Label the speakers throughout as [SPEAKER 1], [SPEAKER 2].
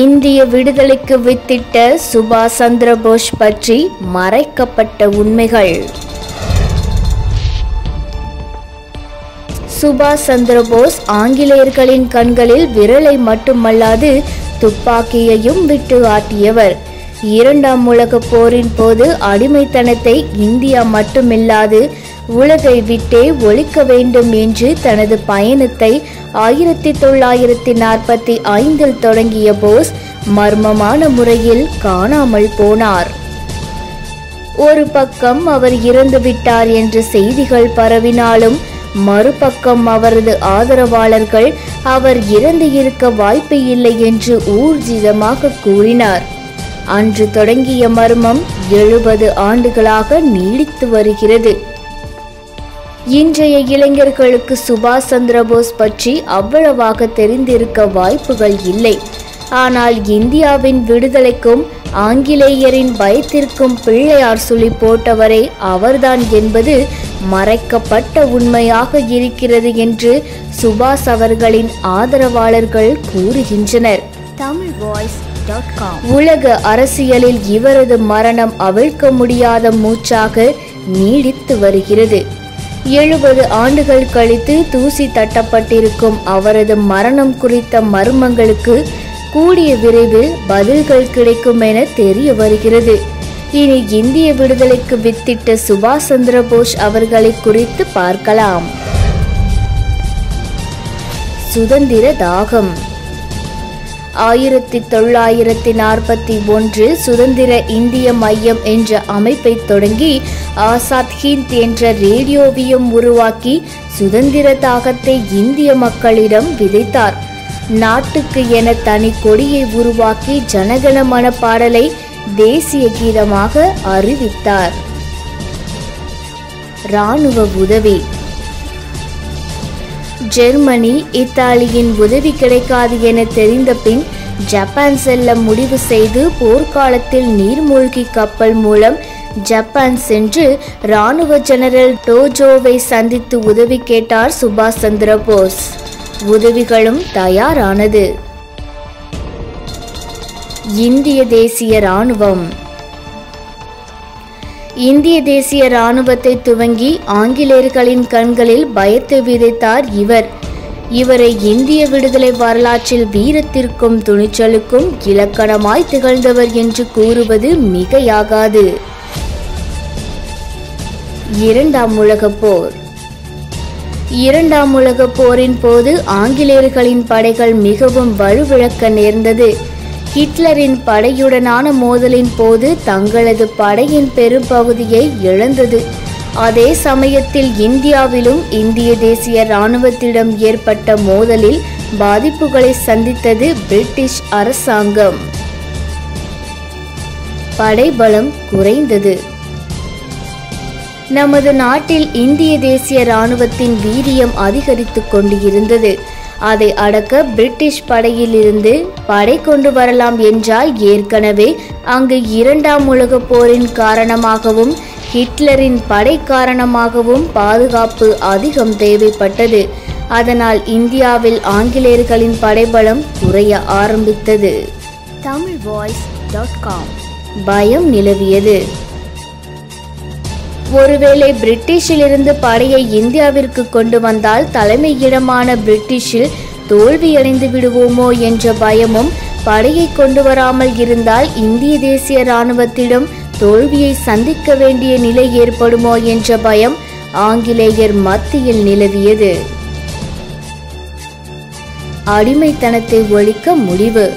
[SPEAKER 1] இந்திய விடுதலைக்கு வித்திட்ட சுபாஷ் சந்திர போஸ் பற்றி மறைக்கப்பட்ட உண்மைகள். சுபாஷ் சந்திர போஸ் ஆங்கிலேயர்களின் கண்களில் விரலை மட்டுமல்லாது துப்பாக்கியையும் விட்டு ஆட்டியவர். இரண்டாம் உலகப் போரின் போது அடிமைத்தனத்தை இந்தியா மட்டுமில்லாது உலகை விட்டே ஒழிக்க வேண்டும் என்று தனது பயணத்தை ஆயிரத்தி தொள்ளாயிரத்தி நாற்பத்தி ஐந்தில் தொடங்கிய போஸ் மர்மமான முறையில் காணாமல் போனார். ஒரு பக்கம் அவர் இறந்து விட்டார் என்ற செய்திகள் பரவினாலும் மறுபக்கம் அவரது ஆதரவாளர்கள் அவர் இறந்து இருக்க வாய்ப்பு இல்லை என்று ஊர்ஜிதமாக கூறினார். அன்று தொடங்கிய மர்மம் எழுபது ஆண்டுகளாக நீடித்து வருகிறது. இன்றைய இளைஞர்களுக்கு சுபாஷ் சந்திரபோஸ் பற்றி அவ்வளவாக தெரிந்திருக்க வாய்ப்புகள் இல்லை. ஆனால் இந்தியாவின் விடுதலைக்கும் ஆங்கிலேயரின் பயத்திற்கும் பிள்ளையார் சுழி போட்டவரே அவர்தான் என்பது மறைக்கப்பட்ட உண்மையாக இருக்கிறது என்று சுபாஷ் அவர்களின் ஆதரவாளர்கள் கூறுகின்றனர். தமிழ் வாய்ஸ் உலக அரசியலில் இவரது மரணம் அவிழ்க்க முடியாத மூச்சாக நீடித்து வருகிறது. எழுபது ஆண்டுகள் கழித்து தூசி தட்டப்பட்டிருக்கும் அவரது மரணம் குறித்த மர்மங்களுக்கு கூடிய விரைவில் பதில்கள் கிடைக்கும் என தெரிய வருகிறது. இனி இந்திய விடுதலைக்கு வித்திட்ட சுபாஷ் சந்திர போஸ் அவர்களை குறித்து பார்க்கலாம். சுதந்திர தாகம். ஆயிரத்தி தொள்ளாயிரத்தி நாற்பத்தி ஒன்று சுதந்திர இந்திய மையம் என்ற அமைப்பை தொடங்கி ஆசாத் ஹிந்த் என்ற ரேடியோவையும் உருவாக்கி சுதந்திர தாகத்தை இந்திய மக்களிடம் விதைத்தார். நாட்டுக்கு என தனி கொடியை உருவாக்கி ஜனகணமன பாடலை தேசிய கீதமாக அறிவித்தார். இராணுவ உதவி ஜெர்மனி இத்தாலியின் உதவி கிடைக்காது என தெரிந்த பின் ஜப்பான் செல்ல முடிவு செய்து போர்க்காலத்தில் நீர்மூழ்கி கப்பல் மூலம் ஜப்பான் சென்று ராணுவ ஜெனரல் டோஜோவை சந்தித்து உதவி கேட்டார் சுபாஷ் சந்திர போஸ் உதவிகளும் தயாரானது. இந்திய தேசிய ராணுவம் இந்திய தேசிய இராணுவத்தை துவங்கி ஆங்கிலேயர்களின் கண்களில் பயத்தை விதைத்தார் இவர். இவரை இந்திய விடுதலை வரலாற்றில் வீரத்திற்கும் துணிச்சலுக்கும் இலக்கணமாய் திகழ்ந்தவர் என்று கூறுவது மிகையாகாது. இரண்டாம் உலகப் போர். இரண்டாம் உலகப் போரின் போது ஆங்கிலேயர்களின் படைகள் மிகவும் வலுவிழக்க நேர்ந்தது. ஹிட்லரின் படையுடனான மோதலின் போது தங்களது படையின் பெரும்பகுதியை இழந்தது. அதே சமயத்தில் இந்தியாவிலும் இந்திய தேசிய இராணுவத்திடம் ஏற்பட்ட மோதலில் பாதிப்புகளை சந்தித்தது பிரிட்டிஷ் அரசாங்கம். படைபலம் குறைந்தது. நமது நாட்டில் இந்திய தேசிய இராணுவத்தின் வீரியம் அதிகரித்துக் கொண்டு இருந்தது அதை அடக்க பிரிட்டிஷ் படையிலிருந்து படை கொண்டு வரலாம் என்றால் ஏற்கனவே அங்கு இரண்டாம் உலகப் போரின் காரணமாகவும் ஹிட்லரின் படை காரணமாகவும் பாதுகாப்பு அதிகம் தேவைப்பட்டது. அதனால் இந்தியாவில் ஆங்கிலேயர்களின் படைபலம் குறைய ஆரம்பித்தது. Tamil voice dot com. பயம் நிலவியது. ஒருவேளை பிரிட்டிஷிலிருந்து படையை இந்தியாவிற்கு கொண்டு வந்தால் தலைமையிடமான பிரிட்டிஷில் தோல்வியடைந்து விடுவோமோ என்ற பயமும் படையை கொண்டு வராமல் இருந்தால் இந்திய தேசிய இராணுவத்திடம் தோல்வியை சந்திக்க வேண்டிய நிலை ஏற்படுமோ என்ற பயம் ஆங்கிலேயர் மத்தியில் நிலவியது. அடிமைத்தனத்தை ஒழிக்க முடிவு.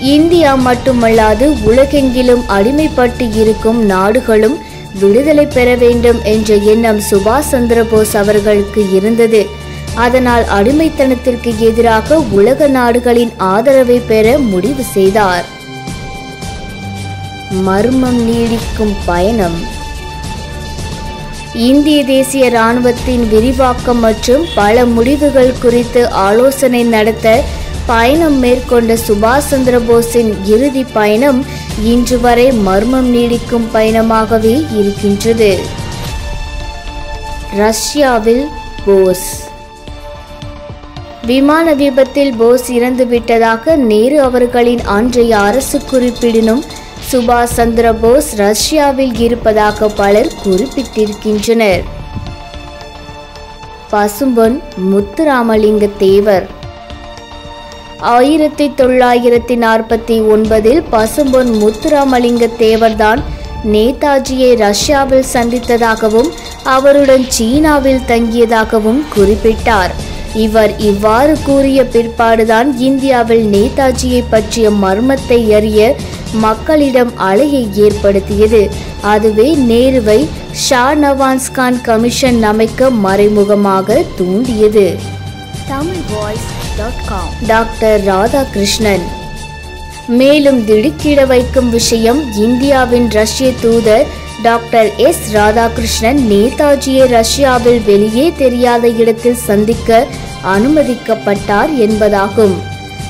[SPEAKER 1] இந்தியா மட்டுமல்லாது உலகெங்கிலும் அடிமைப்பட்டு இருக்கும் நாடுகளும் விடுதலை பெற வேண்டும் என்ற எண்ணம் சுபாஷ் சந்திரபோஸ் அவர்களுக்கு இருந்தது. அதனால் அடிமைத்தனத்திற்கு எதிராக உலக நாடுகளின் ஆதரவை பெற முடிவு செய்தார். மர்மம் நீடிக்கும் பயணம். இந்திய தேசிய இராணுவத்தின் விரிவாக்கம் மற்றும் பல முடிவுகள் குறித்து ஆலோசனை நடத்த பயணம் மேற்கொண்ட சுபாஷ் சந்திர போஸின் இறுதி பயணம் இன்று வரை மர்மம் நீடிக்கும் பயணமாகவே இருக்கின்றது. ரஷ்யாவில் போஸ். விமான விபத்தில் போஸ் இறந்துவிட்டதாக நேரு அவர்களின் அன்றைய அரசு குறிப்பிடினும் சுபாஷ் சந்திர போஸ் ரஷ்யாவில் இருப்பதாக பலர் குறிப்பிட்டிருக்கின்றனர். பசும்பொன் முத்துராமலிங்க தேவர் ஆயிரத்தி தொள்ளாயிரத்தி நாற்பத்தி ஒன்பதில் பசும்பொன் முத்துராமலிங்க தேவர்தான் நேதாஜியை ரஷ்யாவில் சந்தித்ததாகவும் அவருடன் சீனாவில் தங்கியதாகவும் குறிப்பிட்டார். இவர் இவ்வாறு கூறிய பிற்பாடுதான் இந்தியாவில் நேதாஜியை பற்றிய மர்மத்தை அறிய மக்களிடம் அலையை ஏற்படுத்தியது. அதுவே நேருவை ஷா நவான்ஸ்கான் கமிஷன் அமைக்க மறைமுகமாக தூண்டியது. Tamil voice doctor Radhakrishnan. மேலும் திடுக்கிட வைக்கும் விஷயம் இந்தியாவின் ரஷ்ய தூதர் டாக்டர் எஸ் ராதாகிருஷ்ணன் நேதாஜியை ரஷ்யாவில் வெளியே தெரியாத இடத்தில் சந்திக்க அனுமதிக்கப்பட்டார் என்பதாகும்.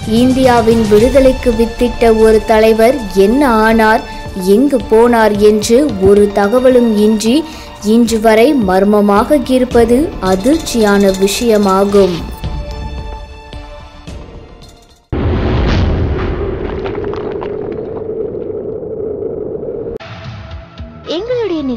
[SPEAKER 1] இந்தியாவின் விடுதலைக்கு வித்திட்ட ஒரு தலைவர் என்ன ஆனார் எங்கு போனார் என்று ஒரு தகவலும் இன்றி இன்று வரை மர்மமாக இருப்பது அதிர்ச்சியான விஷயமாகும்.